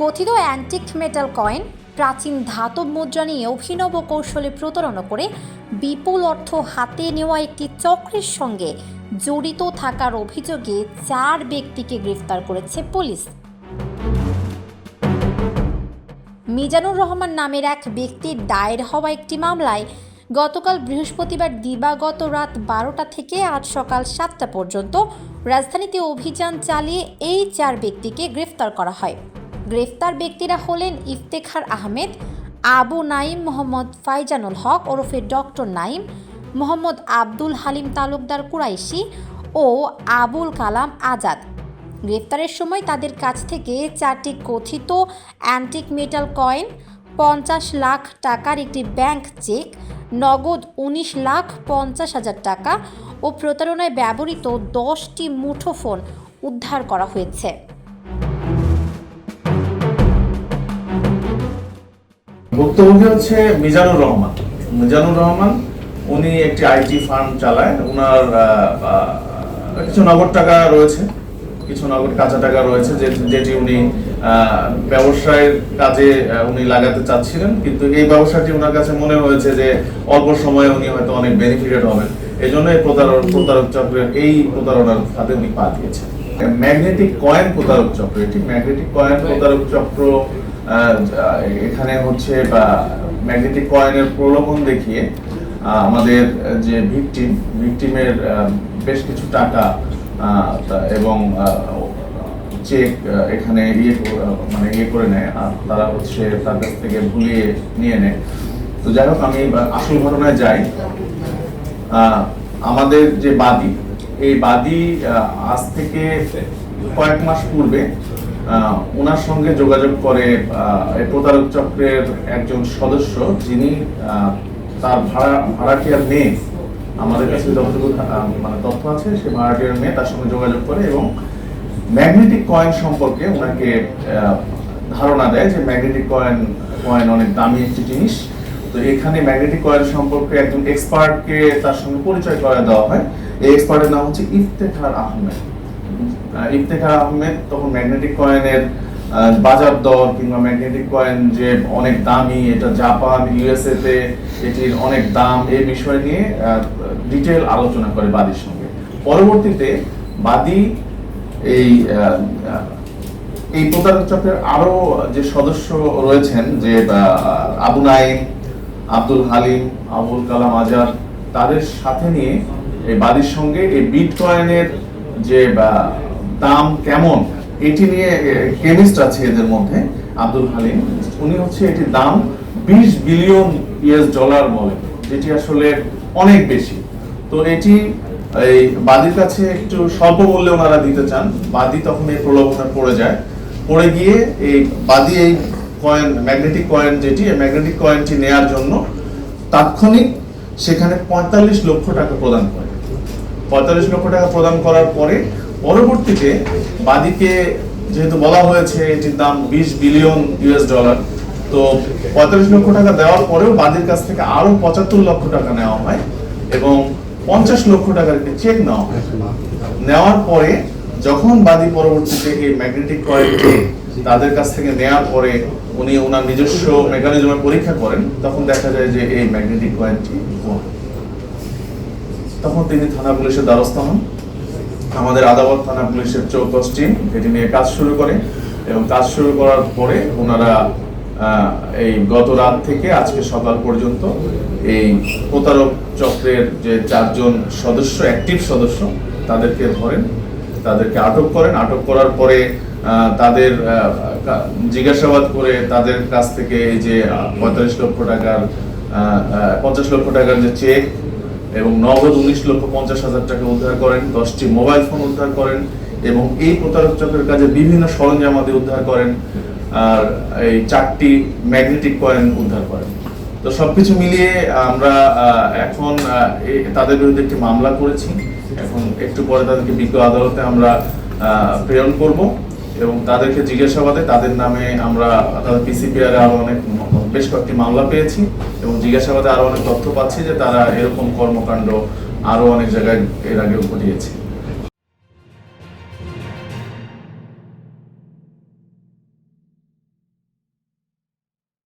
কথিত antique metal coin প্রাচীন ধাতব মুদ্রা নিয়ে অভিনব কৌশলে প্রতারণা করে বিপুল অর্থ হাতে নেওয়া একটি চক্রের সঙ্গে জড়িত থাকার অভিযোগে চার ব্যক্তিকে গ্রেফতার করেছে পুলিশ। মিজানুর রহমান নামের এক ব্যক্তির দায়ের হওয়া একটি মামলায় গতকাল বৃহস্পতিবার দিবাগত রাত বারোটা থেকে আজ সকাল সাতটা পর্যন্ত রাজধানীতে অভিযান চালিয়ে এই চার ব্যক্তিকে গ্রেফতার করা হয়। গ্রেফতার ব্যক্তিরা হলেন ইফতেখার আহমেদ, আবু নাইম মোহাম্মদ ফাইজানুল হক ওরফে ডক্টর নাইম মোহাম্মদ আব্দুল হালিম তালুকদার কুরাইশি ও আবুল কালাম আজাদ। গ্রেফতারের সময় তাদের কাছ থেকে চারটি কথিত অ্যান্টিক মেটাল কয়েন, পঞ্চাশ লাখ টাকার একটি ব্যাংক চেক, নগদ উনিশ লাখ পঞ্চাশ হাজার টাকা ও প্রতারণায় ব্যবহৃত দশটি মুঠোফোন উদ্ধার করা হয়েছে। ভুক্তভোগী হচ্ছে মিজানুর রহমান। মিজানুর রহমান, উনি একটি আইটি ফার্ম চালায়। ওনার কিছু নগদ টাকা রয়েছে, কিছু নগদ কাঁচা টাকা রয়েছে যেটি উনি ব্যবসায়ের কাজে উনি লাগাতে চাচ্ছিলেন। কিন্তু এই ব্যবসাটি ওনার কাছে মনে হয়েছে যে, অল্প সময়ে উনি হয়তো অনেক বেনিফিটেড হবেন। এই জন্য এই প্রতারক প্রতারক চক্রের এই প্রতারণার খাতে উনি পা দিয়েছেন। ম্যাগনেটিক কয়েন প্রতারক চক্র, এটি ম্যাগনেটিক কয়েন প্রতারক চক্র এখানে হচ্ছে বা ম্যাগনেটিক কয়েনের প্রলোভন দেখিয়ে আমাদের যে ভিকটিম ভিকটিমের বেশ কিছু টাকা এবং চেক এখানে ইয়ে মানে ইয়ে করে নেয়, আর তারা হচ্ছে তার কাছ থেকে ভুলিয়ে নিয়ে নেয়। তো যাই হোক, আমি আসল ঘটনায় যাই। আমাদের যে বাদী, এই বাদী আজ থেকে কয়েক মাস পূর্বে ওনার সঙ্গে যোগাযোগ করে প্রতারক চক্রের একজন সদস্য যিনি তার ভাড়া ভাড়াটিয়ার মেয়ে আমাদের কাছে যতটুকু মানে তথ্য আছে সে ভাড়াটিয়ার মেয়ে তার সঙ্গে যোগাযোগ করে এবং ম্যাগনেটিক কয়েন সম্পর্কে ওনাকে ধারণা দেয় যে ম্যাগনেটিক কয়েন কয়েন অনেক দামি একটি জিনিস। তো এখানে ম্যাগনেটিক কয়েন সম্পর্কে একজন এক্সপার্টকে তার সঙ্গে পরিচয় করে দেওয়া হয়। এই এক্সপার্টের নাম হচ্ছে ইফতেখার আহমেদ। আহ, ইফতেখার আহমেদ তখন ম্যাগনেটিক কয়েনের বাজার দর কিংবা ম্যাগনেটিক কয়েন যে অনেক দামি, এটা জাপান ইউএসএ তে এটির অনেক দাম এই বিষয় নিয়ে ডিটেল আলোচনা করে বাদীর সঙ্গে। পরবর্তীতে বাদী এই এই প্রতারক চক্রের আরও যে সদস্য রয়েছেন যে আবু নাইম, আব্দুল হালিম, আবুল কালাম আজাদ, তাদের সাথে নিয়ে এই বাদীর সঙ্গে এই বিট কয়েনের যে দাম কেমন? এটি নিয়ে কেমিস্ট আছে এদের মধ্যে, আব্দুল হালিম। উনি হচ্ছে এটির দাম বিশ বিলিয়ন ইউএস ডলার বলে, যেটি আসলে অনেক বেশি। তো এটি, এই বাদীর কাছে একটু স্বল্প মূল্যে ওনারা দিতে চান। বাদী তখন এই প্রলোভনে পড়ে যায়। পড়ে গিয়ে এই বাদী এই কয়েন, ম্যাগনেটিক কয়েন যেটি ম্যাগনেটিক কয়েনটি নেয়ার জন্য তাৎক্ষণিক সেখানে পঁয়তাল্লিশ লক্ষ টাকা প্রদান করে। পঁয়তাল্লিশ লক্ষ টাকা প্রদান করার পরে পরবর্তীতে বাদীকে যেহেতু বলা হয়েছে এটির দাম বিশ বিলিয়ন ইউএস ডলার তো পঁয়তাল্লিশ লক্ষ টাকা দেওয়ার পরেও বাদীর কাছ থেকে আরও পঁচাত্তর লক্ষ টাকা নেওয়া হয় এবং পঞ্চাশ লক্ষ টাকার একটি চেক নেওয়া হয় নেওয়ার পরে যখন বাদী পরবর্তীতে এই ম্যাগনেটিক কয়েনটি তাদের কাছ থেকে নেওয়ার পরে উনি ওনার নিজস্ব মেকানিজমে পরীক্ষা করেন, তখন দেখা যায় যে এই ম্যাগনেটিক কয়েনটি ভুয়া। তখন তিনি থানা পুলিশের দ্বারস্থ হন আমাদের আদাবত থানা পুলিশের চৌকস টিম এটি নিয়ে কাজ শুরু করে এবং কাজ শুরু করার পরে ওনারা এই গত রাত থেকে আজকে সকাল পর্যন্ত এই প্রতারক চক্রের যে চারজন সদস্য অ্যাক্টিভ সদস্য, তাদেরকে ধরেন, তাদেরকে আটক করেন। আটক করার পরে তাদের জিজ্ঞাসাবাদ করে তাদের কাছ থেকে এই যে পঁয়তাল্লিশ লক্ষ টাকার পঞ্চাশ লক্ষ টাকার যে চেক এবং নগদ উনিশ লক্ষ পঞ্চাশ হাজার টাকা উদ্ধার করেন, দশটি মোবাইল ফোন উদ্ধার করেন, এবং এই প্রতারক চক্রের কাজে বিভিন্ন সরঞ্জাম সরঞ্জামাদি উদ্ধার করেন, আর এই চারটি ম্যাগনেটিক কয়েন উদ্ধার করেন। তো সবকিছু মিলিয়ে আমরা এখন তাদের বিরুদ্ধে একটি মামলা করেছি। এখন একটু পরে তাদেরকে বিজ্ঞ আদালতে আমরা প্রেরণ করব এবং তাদেরকে জিজ্ঞাসাবাদে তাদের নামে আমরা, তাদের পিসিপিআর আরও অনেক বেশ কয়েকটি মামলা পেয়েছি এবং জিজ্ঞাসাবাদে আরও অনেক তথ্য পাচ্ছি যে তারা এরকম কর্মকাণ্ড আরও অনেক জায়গায় এর আগেও ঘটিয়েছে